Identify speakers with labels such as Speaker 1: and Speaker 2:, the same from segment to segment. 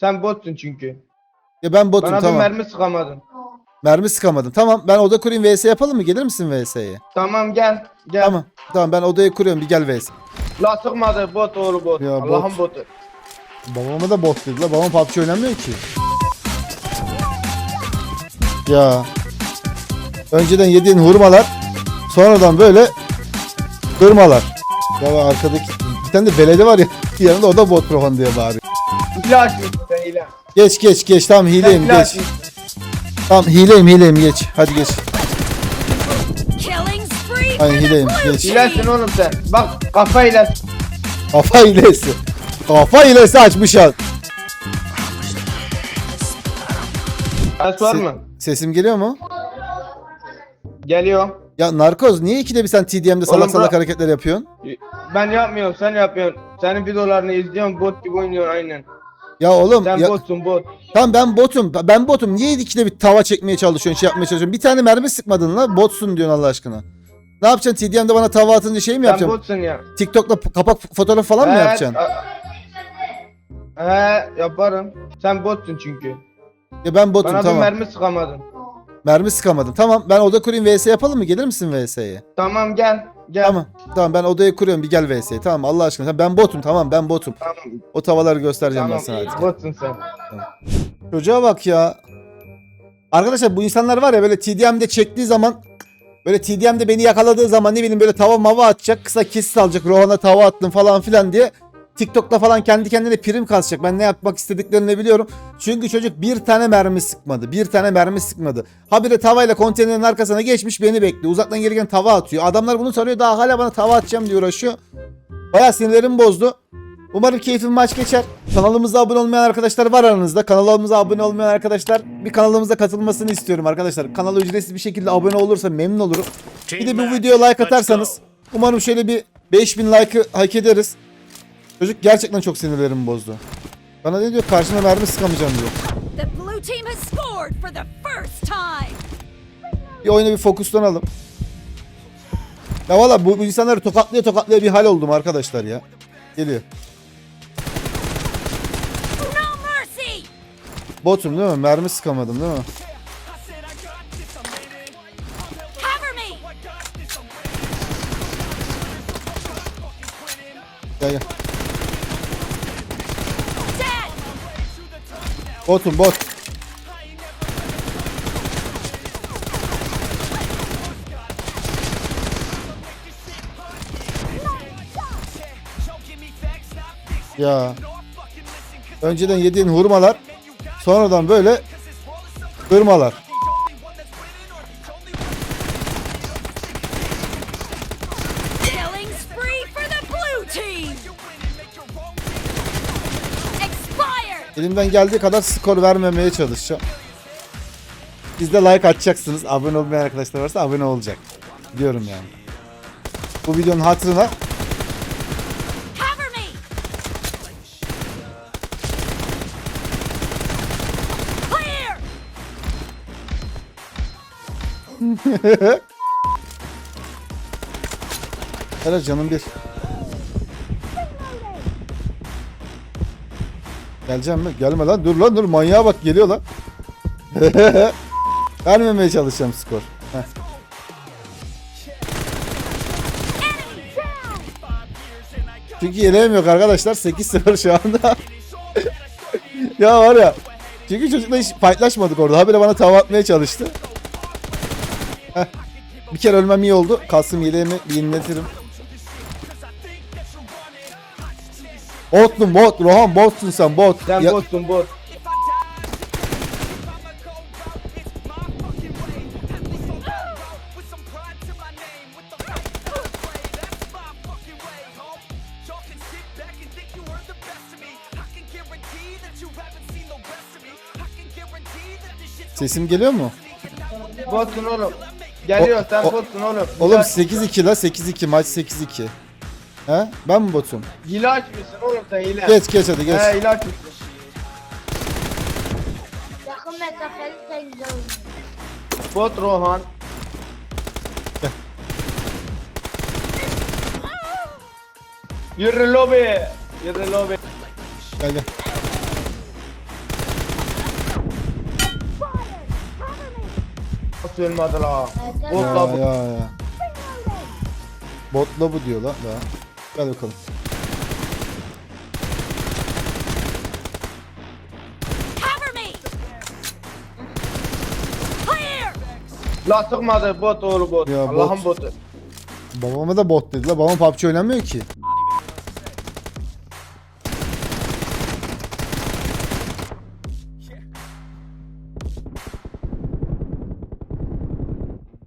Speaker 1: Sen botsun çünkü.
Speaker 2: Ya ben botum
Speaker 1: Bana bir
Speaker 2: tamam.
Speaker 1: mermi sıkamadın.
Speaker 2: Mermi sıkamadım. Tamam ben oda kurayım vs yapalım mı? Gelir misin vs'ye?
Speaker 1: Tamam gel. Gel.
Speaker 2: Tamam. Tamam ben odayı kuruyorum bir gel vs.
Speaker 1: La sıkmadı bot oğlu bot.
Speaker 2: Ya,
Speaker 1: Allah'ın
Speaker 2: bot.
Speaker 1: botu.
Speaker 2: Babama da bot dedi la. Babam PUBG oynamıyor ki. Ya. Önceden yediğin hurmalar sonradan böyle hırmalar. Ya arkadaki bir tane de belede var ya yanında o da bot profan diye bağırıyor.
Speaker 1: Hile.
Speaker 2: Geç geç geç tamam hileyim
Speaker 1: hile
Speaker 2: geç.
Speaker 1: açmışsın.
Speaker 2: Tamam hileyim hileyim geç. Hadi geç.
Speaker 3: Killing spree
Speaker 2: Ay,
Speaker 3: for the
Speaker 2: hileyim,
Speaker 3: blue
Speaker 2: geç.
Speaker 3: team.
Speaker 1: Hilesin oğlum sen. Bak kafa hile.
Speaker 2: Kafa hilesi. Kafa hilesi açmış ya.
Speaker 1: Ses var
Speaker 2: Se-
Speaker 1: mı?
Speaker 2: Sesim geliyor mu?
Speaker 1: Geliyor.
Speaker 2: Ya narkoz niye ikide bir sen TDM'de salak
Speaker 1: Oğlum
Speaker 2: salak
Speaker 1: bırak-
Speaker 2: hareketler yapıyorsun?
Speaker 1: Ben yapmıyorum sen yapıyorsun. Senin videolarını izliyorum bot gibi oynuyorsun aynen.
Speaker 2: Ya oğlum
Speaker 1: Sen
Speaker 2: ya,
Speaker 1: botsun bot.
Speaker 2: tamam ben botum. Ben botum. Niye ikide bir tava çekmeye çalışıyorsun, şey yapmaya çalışıyorsun? Bir tane mermi sıkmadın la. Botsun diyorsun Allah aşkına. Ne yapacaksın? TDM'de bana tava atınca şey mi
Speaker 1: Sen
Speaker 2: yapacaksın?
Speaker 1: botsun ya.
Speaker 2: TikTok'ta p- kapak fotoğraf falan mı
Speaker 1: Evet,
Speaker 2: yapacaksın?
Speaker 1: He yaparım. Sen botsun çünkü.
Speaker 2: Ya ben botum
Speaker 1: Bana
Speaker 2: tamam.
Speaker 1: bir mermi sıkamadın.
Speaker 2: Mermi sıkamadım. Tamam ben oda kurayım vs yapalım mı? Gelir misin vs'ye?
Speaker 1: Tamam gel. Gel.
Speaker 2: Tamam. Tamam ben odayı kuruyorum bir gel vs'ye. Tamam Allah aşkına. Tamam, ben botum tamam ben botum.
Speaker 1: Tamam.
Speaker 2: O tavaları göstereceğim
Speaker 1: Tamam.
Speaker 2: ben sana artık.
Speaker 1: Botsun sen.
Speaker 2: Çocuğa bak ya. Arkadaşlar bu insanlar var ya böyle TDM'de çektiği zaman böyle TDM'de beni yakaladığı zaman ne bileyim böyle tava mava atacak. Kısa kesit alacak. Rohan'a tava attım falan filan diye. TikTok'ta falan kendi kendine prim kasacak. Ben ne yapmak istediklerini biliyorum. Çünkü çocuk bir tane mermi sıkmadı. Bir tane mermi sıkmadı. Habire tavayla konteynerin arkasına geçmiş beni bekliyor. Uzaktan gelirken tava atıyor. Adamlar bunu soruyor daha hala bana tava atacağım diye uğraşıyor. Bayağı sinirlerim bozdu. Umarım keyifli bir maç geçer. Kanalımıza abone olmayan arkadaşlar var aranızda. Kanalımıza abone olmayan arkadaşlar bir kanalımıza katılmasını istiyorum arkadaşlar. Kanala ücretsiz bir şekilde abone olursa memnun olurum. Bir de bu videoya like atarsanız umarım şöyle bir 5000 like'ı hak ederiz. Çocuk gerçekten çok sinirlerimi bozdu. Bana ne diyor? Karşına mermi sıkamayacağım diyor.
Speaker 3: The blue team has scored for the first time.
Speaker 2: Bir oyuna bir fokuslanalım. Ya valla bu, bu insanları tokatlaya tokatlaya bir hal oldum arkadaşlar ya. Geliyor.
Speaker 3: No mercy.
Speaker 2: Botum değil mi? Mermi sıkamadım değil mi? Gel gel. Botum bot. Ya. Önceden yediğin hurmalar sonradan böyle hırmalar. Elimden geldiği kadar skor vermemeye çalışacağım. Siz de like atacaksınız. Abone olmayan arkadaşlar varsa abone olacak. Diyorum yani. Bu videonun hatırına. Helal canım bir. Geleceğim mi? Gelme lan. Dur lan dur. Manyağa bak geliyor lan. Vermemeye çalışacağım skor. Çünkü yeleğim yok arkadaşlar. 8-0 şu anda. ya var ya. Çünkü çocukla hiç paylaşmadık orada. Habire bana tava atmaya çalıştı. Heh. Bir kere ölmem iyi oldu. Kalsın yeleğimi yeniletirim. Botlu bot. Rohan botsun sen bot.
Speaker 1: Sen
Speaker 2: Ya-
Speaker 1: botsun bot.
Speaker 2: Sesim geliyor mu?
Speaker 1: Botsun oğlum. Geliyor
Speaker 2: O-
Speaker 1: sen
Speaker 2: o-
Speaker 1: botsun oğlum.
Speaker 2: Oğlum
Speaker 1: Hile-
Speaker 2: 8-2 la 8-2 maç 8-2. He? Ben mi botum?
Speaker 1: İlaç mısın oğlum sen ilaç?
Speaker 2: Geç geç hadi geç.
Speaker 1: He ilaç mısın?
Speaker 4: Yakın mesafeli sen güzel.
Speaker 1: Bot Rohan. Gel. Yürü lobi. Yürü lobi.
Speaker 2: Gel gel.
Speaker 1: Nasıl ölmedi la? Bot la Ya bu.
Speaker 2: ya ya. Botla bu diyor lan daha. Gel bakalım.
Speaker 3: Cover me! Clear!
Speaker 1: La sıkmadı bot oğlu bot.
Speaker 2: Ya,
Speaker 1: Allah'ın
Speaker 2: bot.
Speaker 1: botu.
Speaker 2: Babama da bot dedi la. Babam PUBG oynamıyor ki.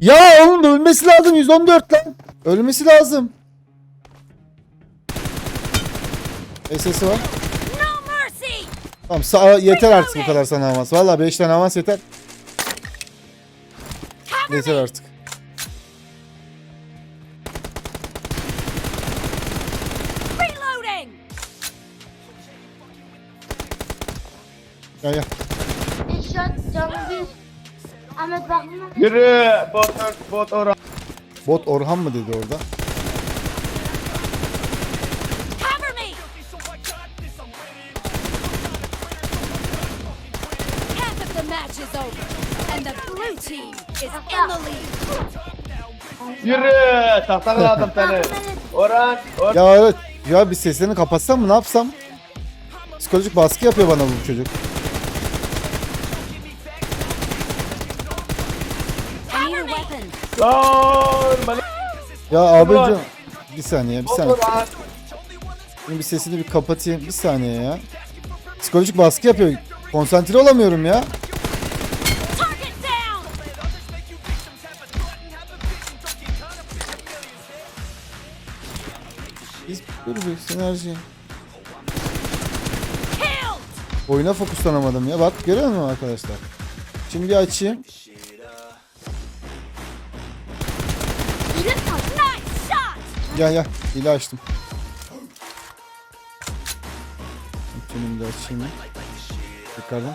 Speaker 2: Ya oğlum ölmesi lazım 114 lan. Ölmesi lazım. SS var.
Speaker 3: No mercy!
Speaker 2: Tamam sağ, yeter artık bu kadar sana avans. Valla 5 tane avans yeter. Yeter artık.
Speaker 3: Reloading!
Speaker 2: Gel gel.
Speaker 4: Bir. Ahmet bak.
Speaker 1: Yürü bot bot ora.
Speaker 2: Bot Orhan mı dedi orada?
Speaker 1: Yürü tahtakaladım seni. Orhan. Or
Speaker 2: Ya evet. Ya bir seslerini kapatsam mı ne yapsam? Psikolojik baskı yapıyor bana bu çocuk.
Speaker 1: Lan bana.
Speaker 2: Ya abicim. Bir saniye bir saniye.
Speaker 1: Orhan.
Speaker 2: Şimdi bir sesini bir kapatayım. Bir saniye ya. Psikolojik baskı yapıyor. Konsantre olamıyorum ya. Bir sinerji.
Speaker 3: Killed!
Speaker 2: Oyuna fokuslanamadım ya. Bak görüyor musun arkadaşlar? Şimdi bir açayım. Gel gel. Hile açtım. Bir de açayım. Tekrardan.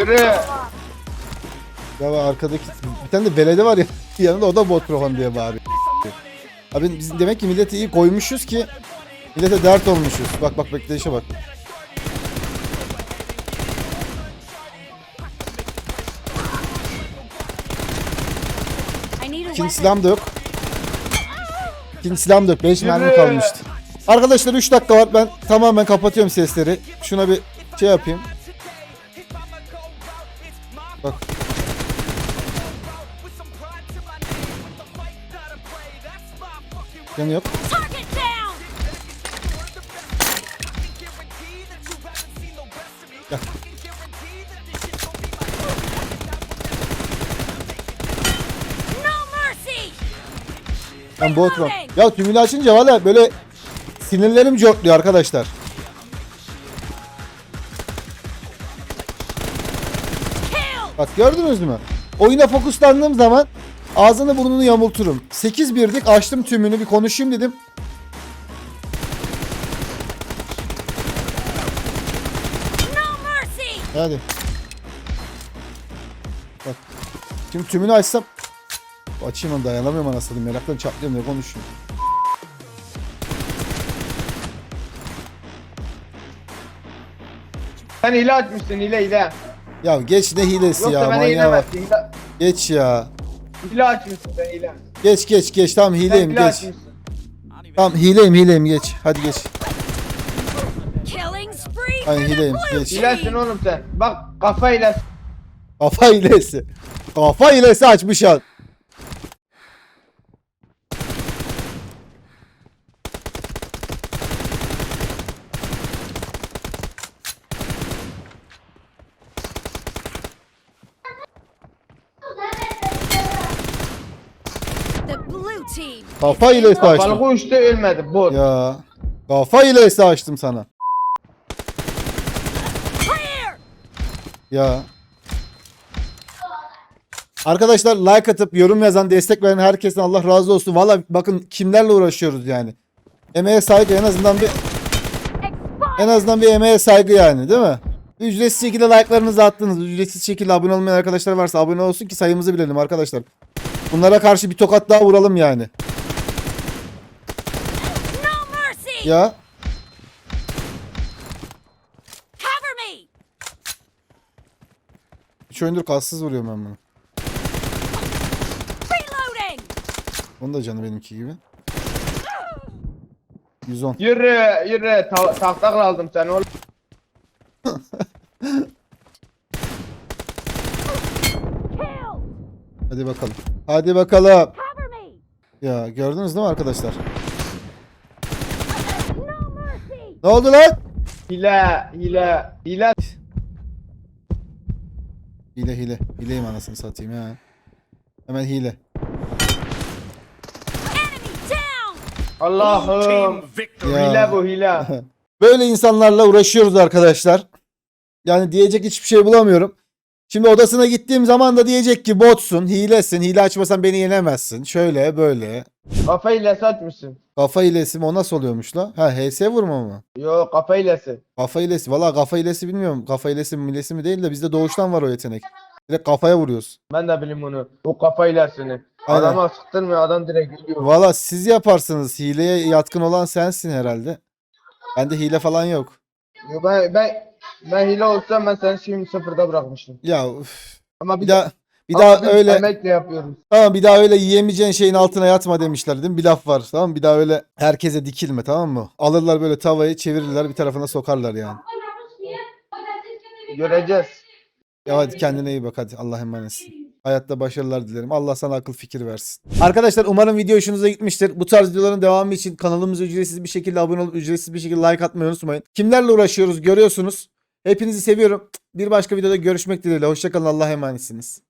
Speaker 1: Yürü.
Speaker 2: Ya bak arkadaki bir tane de belede var ya yanında o da bot program diye bağırıyor. Abi biz demek ki milleti iyi koymuşuz ki millete dert olmuşuz. Bak bak bekleyişe bak. İkinci silahım da yok. İkinci silahım da yok. 5 mermi kalmıştı. Arkadaşlar 3 dakika var. Ben tamamen kapatıyorum sesleri. Şuna bir şey yapayım. Bak. Yanı yok. Gel. Ben bot var. Ya tümünü açınca valla böyle sinirlerim cortluyor arkadaşlar. Bak gördünüz mü? Oyuna fokuslandığım zaman ağzını burnunu yamulturum. 8 birdik açtım tümünü bir konuşayım dedim.
Speaker 3: No mercy!
Speaker 2: Hadi. Bak. Şimdi tümünü açsam açayım onu dayanamıyorum anasını meraktan çatlıyorum diye konuşuyorum.
Speaker 1: Sen hile açmışsın hile hile.
Speaker 2: Ya geç ne hilesi
Speaker 1: Yoksa
Speaker 2: ya
Speaker 1: ben
Speaker 2: manyağa bak.
Speaker 1: Hile,
Speaker 2: Geç ya.
Speaker 1: Hile açmışsın sen hile.
Speaker 2: Geç geç geç tamam
Speaker 1: Sen
Speaker 2: hileyim
Speaker 1: hile
Speaker 2: geç.
Speaker 1: açmışsın.
Speaker 2: Tamam hileyim hileyim geç. Hadi geç.
Speaker 3: Killing spree for
Speaker 2: Ay,
Speaker 3: the
Speaker 2: hileyim,
Speaker 3: blue
Speaker 2: geç.
Speaker 1: Hilesin
Speaker 3: team!
Speaker 1: oğlum sen. Bak kafa hilesi.
Speaker 2: Kafa hilesi. Kafa hilesi açmış ya.
Speaker 3: The
Speaker 2: Kafa hilesi açtım.
Speaker 1: Balık uçtu ölmedi bot.
Speaker 2: Ya. Kafa hilesi açtım sana. Ya. Arkadaşlar like atıp yorum yazan, destek veren herkesten Allah razı olsun. Valla bakın kimlerle uğraşıyoruz yani. Emeğe saygı en azından bir en azından bir emeğe saygı yani değil mi? Ücretsiz şekilde like'larınızı attınız. Ücretsiz şekilde abone olmayan arkadaşlar varsa abone olsun ki sayımızı bilelim arkadaşlar. Bunlara karşı bir tokat daha vuralım yani. Ya. Üç oyundur kalsız vuruyorum ben bunu. Onun da canı benimki gibi. 110.
Speaker 1: Yürü yürü Ta tahta kaldım sen oğlum.
Speaker 2: Hadi bakalım. Hadi bakalım. Ya gördünüz değil mi arkadaşlar? Ne oldu lan?
Speaker 1: Hile hile hile.
Speaker 2: Hile hile. Hileyim anasını satayım ya. Hemen hile.
Speaker 1: Allah'ım.
Speaker 2: Ya.
Speaker 1: Hile bu hile.
Speaker 2: Böyle insanlarla uğraşıyoruz arkadaşlar. Yani diyecek hiçbir şey bulamıyorum. Şimdi odasına gittiğim zaman da diyecek ki botsun, hilesin, hile açmasan beni yenemezsin. Şöyle böyle.
Speaker 1: Kafa hilesi açmışsın.
Speaker 2: Kafa hilesi mi o nasıl oluyormuş la? Ha HS vurma mı?
Speaker 1: Yo kafa hilesi.
Speaker 2: Kafa hilesi. Valla kafa hilesi bilmiyorum. Kafa hilesi mi hilesi mi değil de bizde doğuştan var o yetenek. Direkt kafaya vuruyoruz.
Speaker 1: Ben de bileyim onu. O kafa hilesini.
Speaker 2: Aynen.
Speaker 1: Adama sıktırmıyor adam direkt gidiyor.
Speaker 2: Valla siz yaparsınız. Hileye yatkın olan sensin herhalde. Bende hile falan yok.
Speaker 1: Yo, ben ben ben hile olsam ben seni şimdi sıfırda bırakmıştım.
Speaker 2: Ya üf.
Speaker 1: Ama
Speaker 2: bir
Speaker 1: biz,
Speaker 2: daha bir daha
Speaker 1: biz
Speaker 2: öyle
Speaker 1: emekle yapıyoruz.
Speaker 2: tamam bir daha öyle yiyemeyeceğin şeyin altına yatma demişler değil mi? Bir laf var. Tamam mı? Bir daha öyle herkese dikilme tamam mı? Alırlar böyle tavayı çevirirler bir tarafına sokarlar yani.
Speaker 1: Göreceğiz.
Speaker 2: Ya hadi kendine iyi bak hadi. Allah emanetsin. Hayatta başarılar dilerim. Allah sana akıl fikir versin. Arkadaşlar umarım video hoşunuza gitmiştir. Bu tarz videoların devamı için kanalımıza ücretsiz bir şekilde abone olup ücretsiz bir şekilde like atmayı unutmayın. Kimlerle uğraşıyoruz görüyorsunuz. Hepinizi seviyorum. Bir başka videoda görüşmek dileğiyle. Hoşçakalın. Allah'a emanetsiniz.